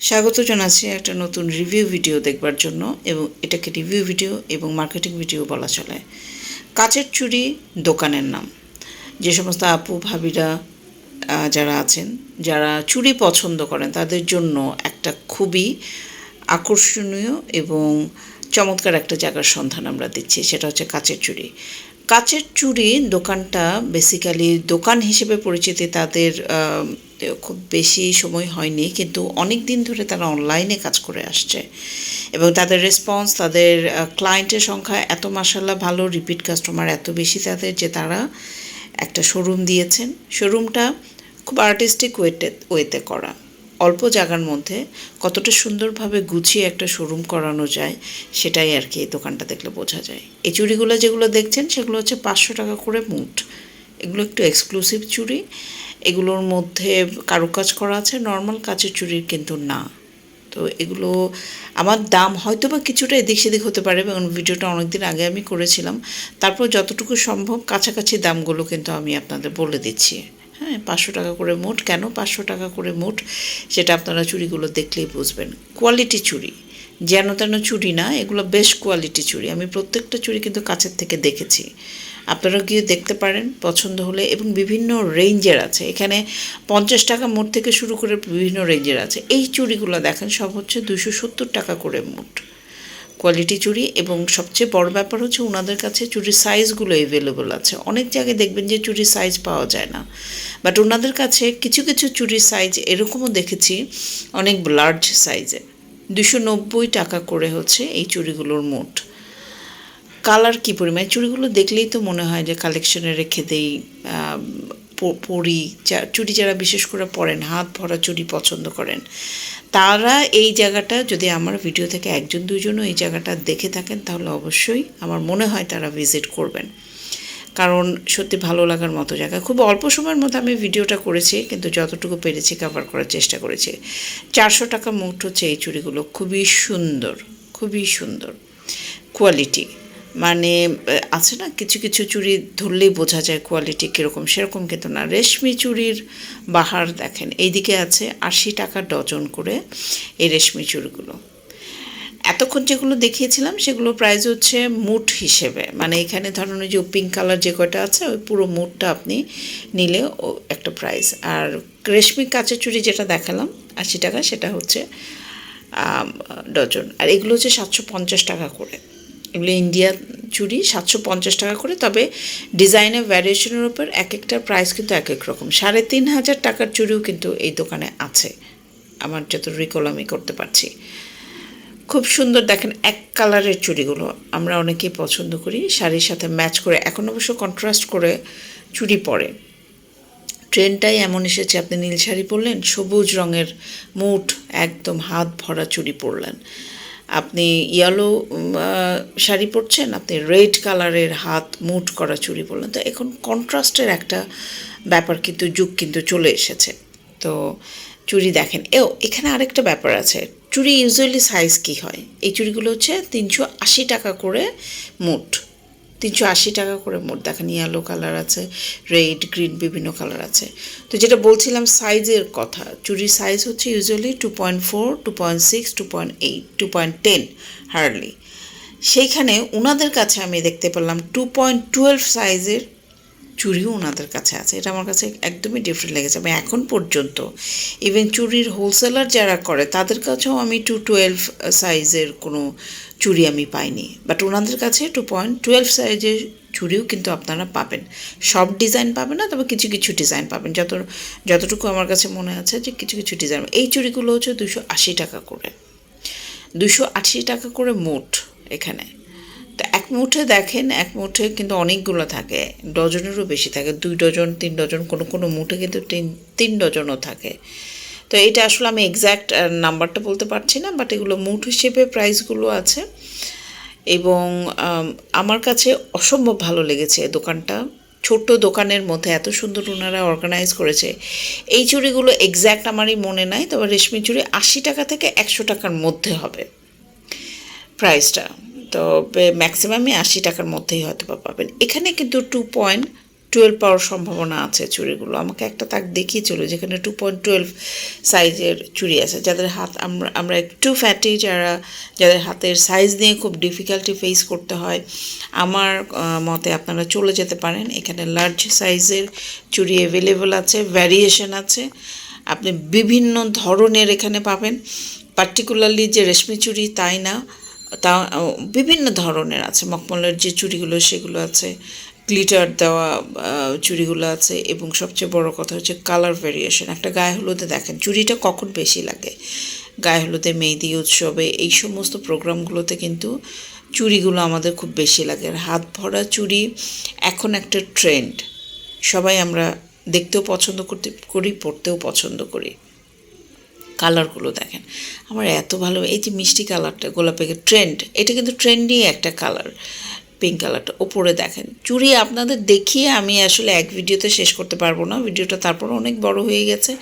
স্বাগত জানাচ্ছি একটা নতুন রিভিউ ভিডিও দেখবার জন্য এবং এটাকে রিভিউ ভিডিও এবং মার্কেটিং ভিডিও বলা চলে। কাচের চুড়ি, দোকানের নাম। যে সমস্ত আপু, ভাবিরা যারা আছেন, যারা চুড়ি পছন্দ করেন, তাদের জন্য একটা খুবই আকর্ষণীয় এবং চমৎকার একটা জায়গার সন্ধান আমরা দিচ্ছি, সেটা হচ্ছে কাচের চুড়ি। কাচের চুড়ি দোকানটা বেসিক্যালি দোকান হিসেবে পরিচিতি তাদের খুব বেশি সময় হয়নি, কিন্তু অনেক দিন ধরে তারা অনলাইনে কাজ করে আসছে। এবং তাদের রেসপন্স তাদের ক্লায়েন্টের সংখ্যা এত মাসাল্লাহ ভালো রিপিট কাস্টমার এত বেশি তাদের যে তারা একটা শোরুম দিয়েছেন। শোরুমটা খুব আর্টিস্টিক ওয়েতে ওয়েতে করা। অল্প জায়গার মধ্যে কতটা সুন্দরভাবে গুছিয়ে একটা শোরুম করানো যায়, সেটাই আর কি এই দোকানটা দেখলে বোঝা যায়। এই চুড়িগুলো যেগুলো দেখছেন, সেগুলো হচ্ছে পাঁচশো টাকা করে মুঠ। এগুলো একটু এক্সক্লুসিভ চুড়ি। এগুলোর মধ্যে কারুকাজ করা আছে নর্মাল কাচের চুড়ির কিন্তু না। তো এগুলো, আমার দাম হয়তো বা কিছুটা এদিক সেদিক হতে পারে, এবং ভিডিওটা অনেকদিন আগে আমি করেছিলাম। তারপর যতটুকু সম্ভব কাছাকাছি দামগুলো কিন্তু আমি আপনাদের বলে দিচ্ছি। হ্যাঁ পাঁচশো টাকা করে মোট, কেন পাঁচশো টাকা করে মোট? সেটা আপনারা চুড়িগুলো দেখলেই বুঝবেন। কোয়ালিটি চুড়ি যেন তেন চুড়ি না, এগুলো বেশ কোয়ালিটি চুড়ি আমি প্রত্যেকটা চুড়ি কিন্তু কাছের থেকে দেখেছি। আপনারা গিয়ে দেখতে পারেন, পছন্দ হলে। এবং বিভিন্ন রেঞ্জের আছে। এখানে পঞ্চাশ টাকা মোট থেকে শুরু করে বিভিন্ন রেঞ্জের আছে। এই চুড়িগুলো দেখেন, সব হচ্ছে দুশো সত্তর টাকা করে মোট কোয়ালিটি চুড়ি। এবং সবচেয়ে বড় ব্যাপার হচ্ছে ওনাদের কাছে চুড়ির সাইজগুলো অ্যাভেলেবল আছে। অনেক জায়গায় দেখবেন যে চুড়ির সাইজ পাওয়া যায় না। বাট ওনাদের কাছে কিছু কিছু চুড়ির সাইজ এরকমও দেখেছি, অনেক লার্জ সাইজে দুশো নব্বই টাকা করে হচ্ছে এই চুড়িগুলোর মোট। কালার কী পরিমাণ? চুড়িগুলো দেখলেই তো মনে হয় যে কালেকশনে রেখে দেই পরি, যা- চুড়ি যারা বিশেষ করে পরেন, হাত ভরা চুড়ি পছন্দ করেন, তারা এই জায়গাটা যদি আমার ভিডিও থেকে একজন, দুজনও এই জায়গাটা দেখে থাকেন, তাহলে অবশ্যই আমার মনে হয় তারা ভিজিট করবেন। কারণ সত্যি ভালো লাগার মতো জায়গা। খুব অল্প সময়ের মধ্যে আমি ভিডিওটা করেছি, কিন্তু যতটুকু পেরেছি কভার করার চেষ্টা করেছি। চারশো টাকা মোট হচ্ছে এই চুড়িগুলো। খুবই সুন্দর খুবই সুন্দর। কোয়ালিটি মানে আছে না, কিছু কিছু চুড়ি ধরলেই বোঝা যায় কোয়ালিটি কীরকম। সেরকম কিন্তু না। রেশমি চুড়ির বাহার দেখেন, এইদিকে আছে আশি টাকা ডজন করে এই রেশমি চুড়িগুলো। এতক্ষণ যেগুলো দেখিয়েছিলাম, সেগুলো প্রাইস হচ্ছে মুঠ হিসেবে। মানে এখানে ধরুন যে পিঙ্ক কালার যে কয়টা আছে, ওই পুরো মুঠটা আপনি নিলে ও একটা প্রাইস আর রেশমি কাঁচের চুড়ি যেটা দেখালাম, আশি টাকা, সেটা হচ্ছে ডজন। আর এগুলো হচ্ছে সাতশো পঞ্চাশ টাকা করে। এগুলো ইন্ডিয়া চুড়ি সাতশো পঞ্চাশ টাকা করে, তবে ডিজাইনের ভ্যারিয়েশনের উপর এক একটার প্রাইস কিন্তু এক এক রকম। সাড়ে তিন হাজার টাকার চুড়িও কিন্তু এই দোকানে আছে। আমার যত রিকল আমি করতে পারছি। খুব সুন্দর দেখেন এক কালারের চুড়িগুলো। আমরা অনেকেই পছন্দ করি, শাড়ির সাথে ম্যাচ করে, এখন অবশ্য কন্ট্রাস্ট করে চুড়ি পরে। ট্রেনটাই এমন এসেছে, আপনি নীল শাড়ি পরলেন, সবুজ রঙের মুঠ, একদম হাত ভরা চুড়ি পরলেন। আপনি ইয়েলো শাড়ি পরছেন, আপনি রেড কালারের হাত মুট করা চুড়ি পরলেন। তো এখন কন্ট্রাস্টের একটা ব্যাপার কিন্তু যুগ কিন্তু চলে এসেছে। তো চুড়ি দেখেন। এও, এখানে আরেকটা ব্যাপার আছে। চুড়ি ইউজুয়ালি সাইজ কী হয়? এই চুড়িগুলো হচ্ছে তিনশো আশি টাকা করে মুঠ তিনশো আশি টাকা করে মোট। দেখেন ইয়েলো কালার আছে রেড গ্রিন বিভিন্ন কালার আছে। তো যেটা বলছিলাম সাইজের কথা, চুরির সাইজ হচ্ছে usually two point four two point six two point eight two point ten hardly সেইখানে ওনাদের কাছে আমি দেখতে পেলাম টু পয়েন্ট টুয়েলভ সাইজের চুড়িও ওনাদের কাছে আছে। এটা আমার কাছে একদমই ডিফারেন্ট লেগেছে। আমি এখন পর্যন্ত ইভেন চুড়ির হোলসেলার যারা করে, তাদের কাছেও আমি টু টুয়েলভ সাইজের কোনো চুড়ি আমি পাইনি। বাট ওনাদের কাছে টু পয়েন্ট টুয়েলভ সাইজের চুড়িও কিন্তু আপনারা পাবেন। সব ডিজাইন পাবেন না, তবে কিছু কিছু ডিজাইন পাবেন। যত, যতটুকু আমার কাছে মনে আছে যে কিছু কিছু ডিজাইন এই চুড়িগুলো হচ্ছে দুশো আশি টাকা করে। দুশো আশি টাকা করে মোট এখানে। তো এক মুঠে দেখেন, এক মুঠে কিন্তু অনেকগুলো থাকে। ডজনেরও বেশি থাকে, দুই ডজন, তিন ডজন, কোনো কোনো মুঠে কিন্তু তিন তিন ডজনও থাকে। তো এটা আসলে আমি এক্স্যাক্ট নাম্বারটা বলতে পারছি না বাট এগুলো মুঠ হিসেবে প্রাইসগুলো আছে। এবং আমার কাছে অসম্ভব ভালো লেগেছে দোকানটা। ছোট্ট দোকানের মধ্যে এত সুন্দর ওনারা অর্গানাইজ করেছে। এই চুড়িগুলো এক্স্যাক্ট আমারই মনে নাই, তবে রেশমি চুড়ি আশি টাকা থেকে একশো টাকার মধ্যে হবে। প্রাইসটা তবে ম্যাক্সিমামই আশি টাকার মধ্যেই হয়তো বা পাবেন। এখানে কিন্তু টু পয়েন্ট টুয়েলভ পাওয়ার সম্ভাবনা আছে চুড়িগুলো। আমাকে একটা তাক দেখিয়ে চলো যেখানে টু পয়েন্ট টুয়েলভ সাইজের চুড়ি আছে। যাদের হাত আমরা আমরা একটু ফ্যাটি যারা, যাদের হাতের সাইজ নিয়ে খুব ডিফিকাল্টি ফেস করতে হয়, আমার মতে আপনারা চলে যেতে পারেন। এখানে লার্জ সাইজের চুড়ি অ্যাভেলেবল আছে ভ্যারিয়েশন আছে। আপনি বিভিন্ন ধরনের এখানে পাবেন। পার্টিকুলারলি যে রেশমি চুড়ি, তাই না? তা বিভিন্ন ধরনের আছে। মখমলের যে চুড়িগুলো, সেগুলো আছে। গ্লিটার দেওয়া চুড়িগুলো আছে। এবং সবচেয়ে বড় কথা হচ্ছে কালার ভেরিয়েশন একটা গায়ে হলুদে দেখেন, চুড়িটা কখন বেশি লাগে? গায়ে হলুদে, মেহেদি, উৎসবে, এই সমস্ত প্রোগ্রামগুলোতে কিন্তু চুড়িগুলো আমাদের খুব বেশি লাগে। আর হাত ভরা চুড়ি এখন একটা ট্রেন্ড সবাই আমরা দেখতেও পছন্দ করতে, করি পড়তেও পছন্দ করি। কালারগুলো দেখেন। আমার এত ভালো, এই যে মিষ্টি কালারটা গোলাপি ট্রেন্ড এটা কিন্তু ট্রেন্ডি একটা কালার পিঙ্ক কালারটা। ওপরে দেখেন চুড়ি আপনাদের দেখিয়ে আমি আসলে এক ভিডিওতে শেষ করতে পারব না। ভিডিওটা তারপর অনেক বড় হয়ে গেছে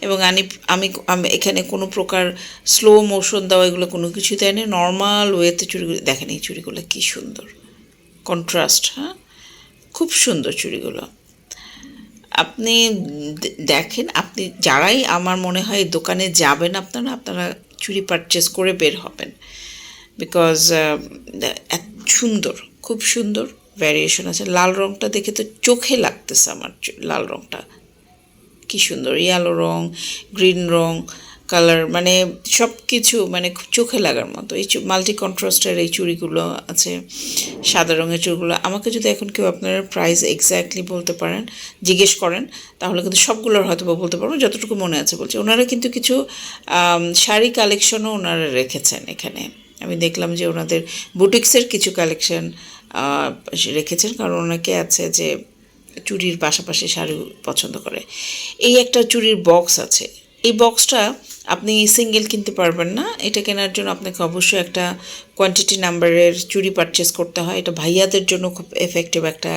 এবং আমি আমি আমি এখানে কোনো প্রকার স্লো মোশন দেওয়া এগুলো কোনো কিছু দেয় না। নর্মাল ওয়েতে চুড়িগুলো দেখেন এই চুড়িগুলো কী সুন্দর। কন্ট্রাস্ট হ্যাঁ? খুব সুন্দর চুড়িগুলো আপনি দেখেন, আপনি যারাই আমার মনে হয় দোকানে যাবেন আপনারা আপনারা চুরি পারচেস করে বের হবেন। বিকজ এত সুন্দর, খুব সুন্দর ভ্যারিয়েশন আছে। লাল রঙটা দেখে তো চোখে লাগতেছে আমার, লাল রঙটা কী সুন্দর ইয়ালো রং গ্রিন রং কালার মানে সব কিছু মানে চোখে লাগার মতো। এই মাল্টি কন্ট্রাস্টের এই চুড়িগুলো আছে, সাদা রঙের চুড়িগুলো। আমাকে যদি এখন কেউ আপনারা প্রাইস এক্স্যাক্টলি বলতে পারেন, জিজ্ঞেস করেন, তাহলে কিন্তু সবগুলোর হয়তো বলতে পারব। যতটুকু মনে আছে বলছে। ওনারা কিন্তু কিছু শাড়ি কালেকশনও ওনারা রেখেছেন এখানে। আমি দেখলাম যে ওনাদের বুটিক্সের কিছু কালেকশন রেখেছেন, কারণ ওনাকে আছে যে চুড়ির পাশাপাশি শাড়ি পছন্দ করে। এই একটা চুড়ির বক্স আছে। এই বক্সটা আপনি সিঙ্গেল কিনতে পারবেন না। এটা কেনার জন্য আপনাকে অবশ্যই একটা কোয়ান্টিটি নাম্বারের চুড়ি পারচেস করতে হয়। এটা ভাইয়াদের জন্য খুব এফেক্টিভ একটা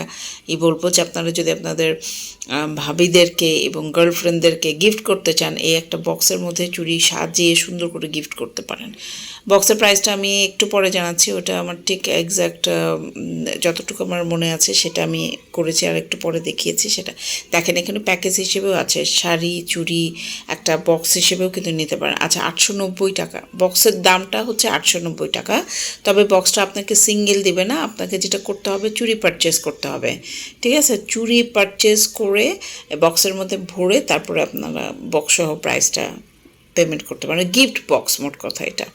ই বলব যে আপনারা যদি আপনাদের ভাবিদেরকে এবং গার্লফ্রেন্ডদেরকে গিফট করতে চান, এই একটা বক্সের মধ্যে চুড়ি সাজিয়ে সুন্দর করে গিফট করতে পারেন। বক্সের প্রাইসটা আমি একটু পরে জানাচ্ছি, ওটা আমার ঠিক এক্স্যাক্ট যতটুকু আমার মনে আছে সেটা আমি করেছি আর একটু পরে দেখিয়েছি সেটা। দেখেন এখানে প্যাকেজ হিসেবেও আছে, শাড়ি, চুড়ি, একটা বক্স হিসেবেও কিন্তু নিতে পারেন। আচ্ছা আটশো নব্বই টাকা। বক্সের দামটা হচ্ছে আটশো নব্বই টাকা। তবে বক্সটা আপনাকে সিঙ্গেল দেবে না, আপনাকে যেটা করতে হবে চুরি পারচেস করতে হবে। ঠিক আছে? চুরি পারচেস করে বক্সের মধ্যে ভরে তারপরে আপনারা বক্স সহ প্রাইসটা পেমেন্ট করতে পারেন। গিফট বক্স মোট কথা এটা।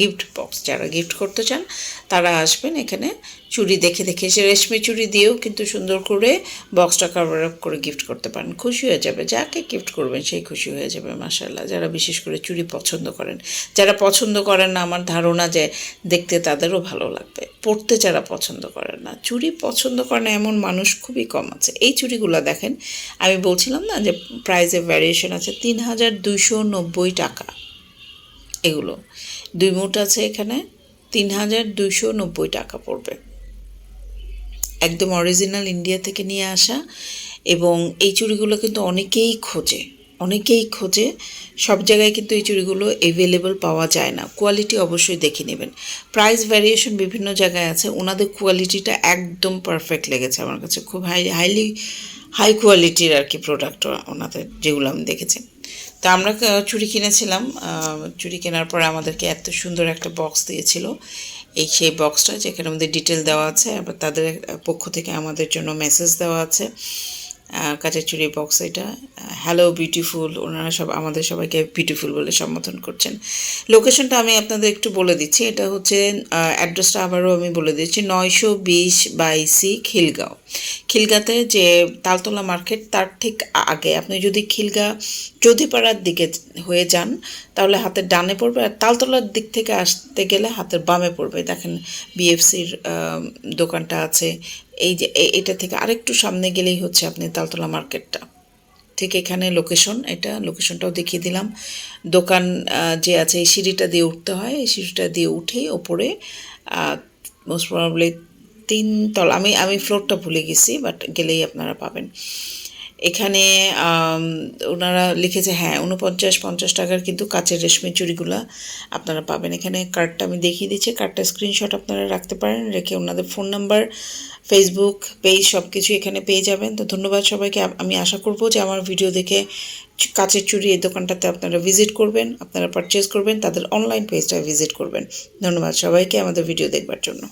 গিফট বক্স যারা গিফট করতে চান, তারা আসবেন এখানে। চুড়ি দেখে দেখে সে রেশমি চুড়ি দিয়েও কিন্তু সুন্দর করে বক্সটা কাভার আপ করে গিফট করতে পারেন। খুশি হয়ে যাবে, যাকে গিফট করবেন সেই খুশি হয়ে যাবে মাসাল্লাহ যারা বিশেষ করে চুড়ি পছন্দ করেন, যারা পছন্দ করেন না, আমার ধারণা যে দেখতে তাদেরও ভালো লাগবে। পড়তে যারা পছন্দ করেন না, চুড়ি পছন্দ করে না এমন মানুষ খুবই কম আছে। এই চুড়িগুলো দেখেন, আমি বলছিলাম না যে প্রাইসে ভ্যারিয়েশন আছে তিন হাজার দুইশো নব্বই টাকা। এগুলো। দুই মুঠ আছে এখানে। তিন হাজার দুইশো নব্বই টাকা পড়বে। একদম অরিজিনাল ইন্ডিয়া থেকে নিয়ে আসা এবং এই চুড়িগুলো কিন্তু অনেকেই খোঁজে। অনেকেই খোঁজে। সব জায়গায় কিন্তু এই চুড়িগুলো অ্যাভেলেবল পাওয়া যায় না। কোয়ালিটি অবশ্যই দেখে নেবেন। প্রাইস ভ্যারিয়েশন বিভিন্ন জায়গায় আছে। ওনাদের কোয়ালিটিটা একদম পারফেক্ট লেগেছে আমার কাছে। খুব হাই হাইলি হাই কোয়ালিটির আর কি প্রোডাক্ট ওনাদের, যেগুলো আমি দেখেছি। তো আমরা চুড়ি কিনেছিলাম। চুড়ি কেনার পর আমাদেরকে এত সুন্দর একটা বক্স দিয়েছিল। এই সেই বক্সটা যেখানে আমাদের ডিটেল দেওয়া আছে, আবার তাদের পক্ষ থেকে আমাদের জন্য মেসেজ দেওয়া আছে। কাঁচের চুড়ি বক্স এটা। হ্যালো বিউটিফুল ওনারা সব আমাদের সবাইকে বিউটিফুল বলে সম্বোধন করছেন। লোকেশনটা আমি আপনাদের একটু বলে দিচ্ছি। এটা হচ্ছে অ্যাড্রেসটা আবারও আমি বলে দিচ্ছি, নয়শো বিশ বাইসি খিলগাঁও। খিলগাতে যে তালতলা মার্কেট, তার ঠিক আগে আপনি যদি খিলগা চৌধুরীপাড়ার দিকে হয়ে যান, তাহলে হাতের ডানে পড়বে আর তালতলার দিক থেকে আসতে গেলে হাতের বামে পড়বে। দেখেন বিএফসির দোকানটা আছে এই যে এটা থেকে আরেকটু সামনে গেলেই হচ্ছে আপনি তালতলা মার্কেটটা। ঠিক এখানে লোকেশন এটা লোকেশনটাও দেখিয়ে দিলাম। দোকান যে আছে, এই সিঁড়িটা দিয়ে উঠতে হয়। এই সিঁড়িটা দিয়ে উঠেই ওপরে মোস্ট প্রবলি তিন তলা আমি আমি ফ্লোরটা ভুলে গেছি বাট গেলেই আপনারা পাবেন। এখানে ওনারা লিখেছে হ্যাঁ উনপঞ্চাশ পঞ্চাশ টাকার কিন্তু কাচের রেশমি চুড়িগুলো আপনারা পাবেন। এখানে কার্ডটা আমি দেখিয়ে দিচ্ছি, কার্ডটা স্ক্রিনশট আপনারা রাখতে পারেন, রেখে ওনাদের ফোন নাম্বার ফেসবুক পেজ সব কিছু এখানে পেয়ে যাবেন। তো ধন্যবাদ সবাইকে। আমি আশা করব যে আমার ভিডিও দেখে কাচের চুড়ি এই দোকানটাতে আপনারা ভিজিট করবেন, আপনারা পারচেস করবেন, তাদের অনলাইন পেজটা ভিজিট করবেন। ধন্যবাদ সবাইকে আমাদের ভিডিও দেখবার জন্য।